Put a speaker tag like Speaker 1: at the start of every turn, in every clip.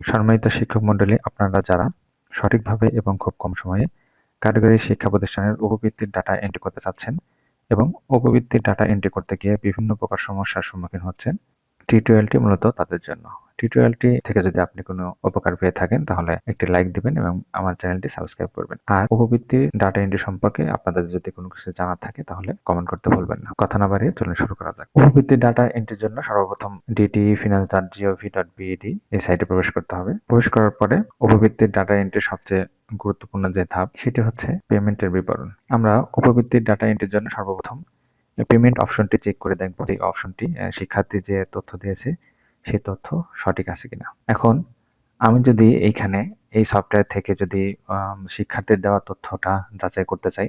Speaker 1: সম্মানিত শিক্ষক মন্ডলী আপনারা যারা সঠিকভাবে এবং খুব কম সময়ে কারিগরি শিক্ষা প্রতিষ্ঠানের উপবৃত্তির ডাটা এন্ট্রি করতে চাচ্ছেন এবং উপবৃত্তির ডাটা এন্ট্রি করতে গিয়ে বিভিন্ন প্রকার সমস্যার সম্মুখীন হচ্ছেন টিউটোরিয়ালটি মূলত তাদের জন্য। টিউটোরিয়ালটি থেকে যদি আপনি কোনো উপকার পেয়ে থাকেন, তাহলে একটি লাইক দিবেন এবং আমার চ্যানেলটি সাবস্ক্রাইব করবেন। আর উপবৃত্তি ডাটা এন্ট্রি সম্পর্কে আপনাদের যদি কোনো কিছু জানার থাকে, তাহলে কমেন্ট করতে ভুলবেন না। কথা না বাড়িয়ে চলুন শুরু করা যাক। উপবৃত্তি ডাটা এন্ট্রির জন্য সর্বপ্রথম D T finance dot G O V dot B D এই সাইটে প্রবেশ করতে হবে। প্রবেশ করার পরে উপবৃত্তির ডাটা এন্ট্রির সবচেয়ে গুরুত্বপূর্ণ যে ধাপ, সেটি হচ্ছে পেমেন্টের বিবরণ। আমরা উপবৃত্তির ডাটা এন্ট্রির জন্য সর্বপ্রথম পেমেন্ট অপশনটি চেক করে দেখব। এই অপশনটি শিক্ষার্থী যে তথ্য দিয়েছে সেই তথ্য সঠিক আছে কিনা। এখন আমি যদি এইখানে এই সফটওয়্যার থেকে যদি শিক্ষার্থীর দেওয়া তথ্যটা যাচাই করতে চাই,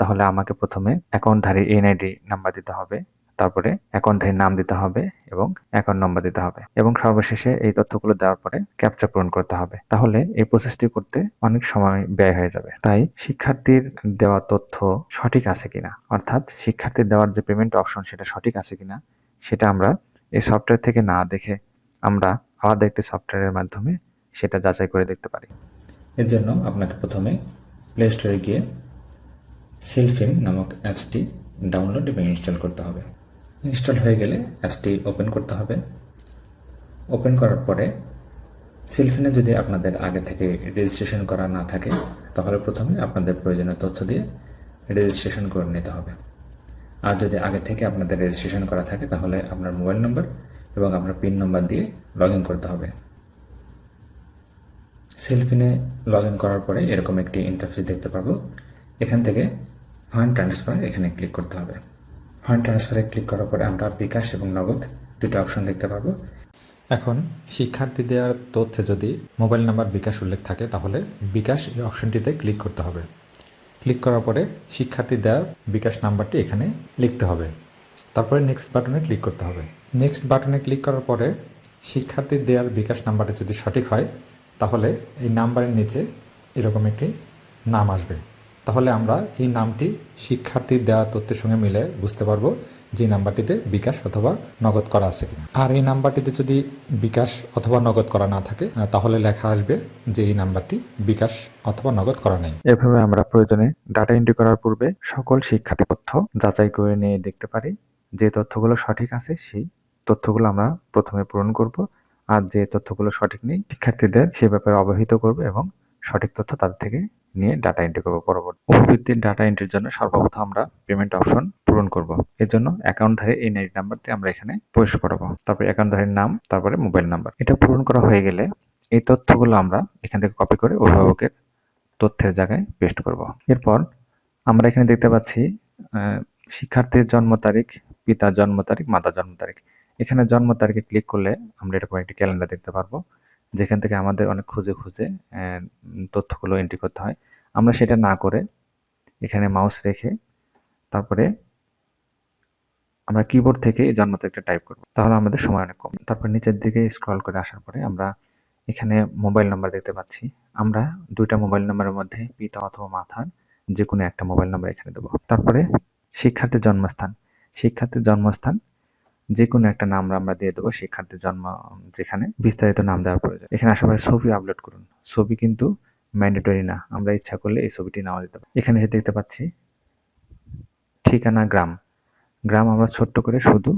Speaker 1: তাহলে আমাকে প্রথমে অ্যাকাউন্টধারী এনআইডি নাম্বার দিতে হবে, তারপরে অ্যাকাউন্টধারীর নাম দিতে হবে এবং অ্যাকাউন্ট নম্বর দিতে হবে এবং সর্বশেষে এই তথ্যগুলো দেওয়ার পরে ক্যাপচা পূরণ করতে হবে। তাহলে এই প্রসেসটি করতে অনেক সময় ব্যয় হয়ে যাবে। তাই শিক্ষার্থীর দেওয়া তথ্য সঠিক আছে কিনা, অর্থাৎ শিক্ষার্থীর দেওয়ার যে পেমেন্ট অপশন সেটা সঠিক আছে কিনা, সেটা আমরা এই সফটওয়্যার থেকে না দেখে আমরা আলাদা একটি সফটওয়্যারের মাধ্যমে সেটা যাচাই করে দেখতে পারি।
Speaker 2: এর জন্য আপনাকে প্রথমে প্লে স্টোরে গিয়ে সেলফিন নামক অ্যাপসটি ডাউনলোড এবং ইনস্টল করতে হবে। ইনস্টল হয়ে গেলে অ্যাপসটি ওপেন করতে হবে। ওপেন করার পরে সেলফিনে যদি আপনাদের আগে থেকে রেজিস্ট্রেশন করা না থাকে, তাহলে প্রথমে আপনাদের প্রয়োজনীয় তথ্য দিয়ে রেজিস্ট্রেশন করে নিতে হবে। আর যদি আগে থেকে আপনাদের রেজিস্ট্রেশন করা থাকে, তাহলে আপনার মোবাইল নম্বর এবং আপনার পিন নম্বর দিয়ে লগ করতে হবে। সেলফিনে লগ করার পরে এরকম একটি ইন্টারফেস দেখতে পাবো। এখান থেকে ফান্ড ট্রান্সফার এখানে ক্লিক করতে হবে। ফান্ড ট্রান্সফারে ক্লিক করার পরে আমরা বিকাশ এবং নগদ দুটো অপশন দেখতে পাবো।
Speaker 3: এখন শিক্ষার্থী দেওয়ার তথ্যে যদি মোবাইল নাম্বার বিকাশ উল্লেখ থাকে, তাহলে বিকাশ এই অপশনটিতে ক্লিক করতে হবে। ক্লিক করার পরে শিক্ষার্থী দেওয়ার বিকাশ নাম্বারটি এখানে লিখতে হবে। তারপরে নেক্সট বাটনে ক্লিক করতে হবে। নেক্সট বাটনে ক্লিক করার পরে শিক্ষার্থী দেওয়ার বিকাশ নাম্বারটি যদি সঠিক হয়, তাহলে এই নাম্বারের নিচে এরকম একটি নাম আসবে। তাহলে আমরা এই নামটি শিক্ষার্থীর দেওয়া তথ্যের সঙ্গে মিলে বুঝতে পারব যে নাম্বারটিতে বিকাশ অথবা নগদ করা আছে কিনা। আর এই নাম্বারটিতে যদি বিকাশ অথবা নগদ করা না থাকে তাহলে লেখা আসবে যে এই নাম্বারটি বিকাশ অথবা নগদ করা নেই।
Speaker 1: এভাবে আমরা প্রয়োজনে ডাটা এন্ট্রি করার পূর্বে সকল শিক্ষার্থী তথ্য যাচাই করে নিয়ে দেখতে পারি। যে তথ্যগুলো সঠিক আছে, সেই তথ্যগুলো আমরা প্রথমে পূরণ করব। আর যে তথ্যগুলো সঠিক নেই, শিক্ষার্থীদের সে ব্যাপারে অবহিত করব এবং সঠিক তথ্য তাদের থেকে নিয়ে ডাটা এন্ট্রি করব। পরবর্তী উপবৃত্তির ডাটা এন্ট্রির জন্য সর্বপ্রথম আমরা পেমেন্ট অপশন পূরণ করব। এর জন্য অ্যাকাউন্টধারী এই নাইট নাম্বারটি আমরা এখানে প্রবেশ করাবো। তারপরে অ্যাকাউন্টধারীর নাম, তারপরে মোবাইল নাম্বার এটা পূরণ করা হয়ে গেলে এই তথ্যগুলো আমরা এখান থেকে কপি করে অভিভাবকের তথ্যের জায়গায় পেস্ট করব। এরপর আমরা এখানে দেখতে পাচ্ছি শিক্ষার্থীর জন্ম তারিখ, পিতার জন্ম তারিখ, মাতার জন্ম তারিখ। এখানে জন্ম তারিখে ক্লিক করলে আমরা এরকম একটি ক্যালেন্ডার দেখতে পারব। যেখান থেকে আমাদের অনেক খুঁজে খুঁজে তথ্যগুলো এন্ট্রি করতে হয়। আমরা সেটা না করে এখানে মাউস রেখে তারপরে আমরা কিবোর্ড থেকে এই জন্ম তারিখটা টাইপ করব। তাহলে আমাদের সময় অনেক কম। তারপর নিচের দিকে স্ক্রল করে আসার পরে আমরা এখানে মোবাইল নাম্বার দেখতে পাচ্ছি। আমরা দুইটা মোবাইল নাম্বারের মধ্যে পিতা অথবা মাথার যে কোনো একটা মোবাইল নাম্বার এখানে দেবো। তারপরে শিক্ষার্থীর জন্মস্থান। শিক্ষার্থীর জন্মস্থান যে কোনো একটা নাম আমরা দিয়ে দেবো শিক্ষার্থীর জন্ম, যেখানে বিস্তারিত নাম দেওয়ার প্রয়োজন। এখানে আশেপাশে ছবি আপলোড করুন। ছবি কিন্তু ম্যান্ডেটরি না। আমরা ইচ্ছা করলে এই ছবিটি নেওয়া যেতে পারে। এখানে দেখতে পাচ্ছি ঠিকানা গ্রাম। গ্রাম আমরা ছোট্ট করে শুধু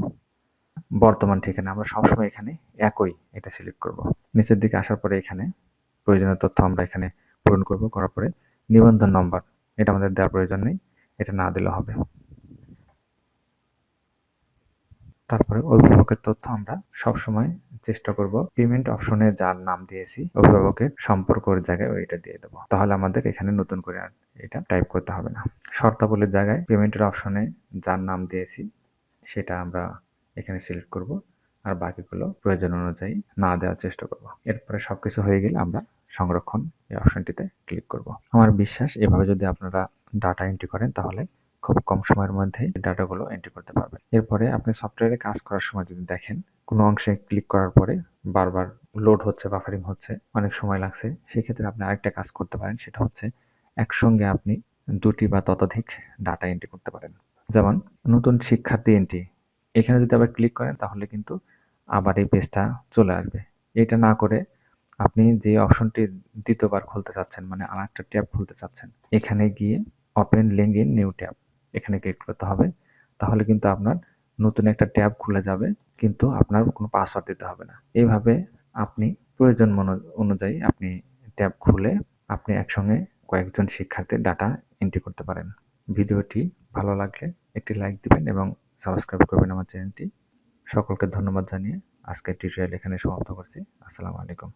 Speaker 1: বর্তমান ঠিকানা। আমরা সবসময় এখানে একই এটা সিলেক্ট করব। নিচের দিকে আসার পরে এখানে প্রয়োজনীয় তথ্য আমরা এখানে পূরণ করব। করার পরে নিবন্ধন নম্বর এটা আমাদের দেওয়ার প্রয়োজন নেই। এটা না দিলে হবে। তারপরে অভিভাবকের তথ্য আমরা সবসময় চেষ্টা করব। পেমেন্ট অপশনে যার নাম দিয়েছি, অভিভাবকের সম্পর্কের জায়গায় ওইটা দিয়ে দেবো। তাহলে আমাদের এখানে নতুন করে আর এটা টাইপ করতে হবে না। শর্তাবলীর জায়গায় পেমেন্টের অপশনে যার নাম দিয়েছি, সেটা আমরা এখানে সিলেক্ট করব আর বাকিগুলো প্রয়োজন অনুযায়ী না দেওয়ার চেষ্টা করব। এরপরে সবকিছু হয়ে গেলে আমরা সংরক্ষণ এই অপশনটিতে ক্লিক করব। আমার বিশ্বাস এভাবে যদি আপনারা ডাটা এন্ট্রি করেন তাহলে খুব কম সময়ের মধ্যেই ডাটাগুলো এন্ট্রি করতে পারবেন। এরপরে আপনি সফটওয়্যারে কাজ করার সময় যদি দেখেন, কোনো অংশে ক্লিক করার পরে বারবার লোড হচ্ছে বাফারিং হচ্ছে, অনেক সময় লাগছে, সেক্ষেত্রে আপনি আরেকটা কাজ করতে পারেন, সেটা হচ্ছে একসঙ্গে আপনি দুটি বা ততোধিক ডাটা এন্ট্রি করতে পারেন। যেমন নতুন শিক্ষার্থী এন্ট্রি এখানে যদি আবার ক্লিক করেন, তাহলে কিন্তু আবার এই পেজটা চলে আসবে। এটা না করে আপনি যে অপশনটি দ্বিতীয়বার খুলতে চাচ্ছেন মানে আর একটা ট্যাব খুলতে চাচ্ছেন, এখানে গিয়ে open link in new tab এখানে ক্লিক করতে হবে। তাহলে কিন্তু আপনার নতুন একটা ট্যাব খুলে যাবে, কিন্তু আপনার কোনো পাসওয়ার্ড দিতে হবে না। এইভাবে আপনি প্রয়োজন অনুযায়ী আপনি ট্যাব খুলে আপনি একসঙ্গে কয়েকজন শিক্ষার্থীর ডাটা এন্ট্রি করতে পারেন। ভিডিওটি ভালো লাগলে একটি লাইক দিবেন এবং সাবস্ক্রাইব করবেন আমার চ্যানেলটি সকলকে ধন্যবাদ জানিয়ে আজকের টিউটোরিয়াল এখানে সমাপ্ত করছি। আসসালামু আলাইকুম।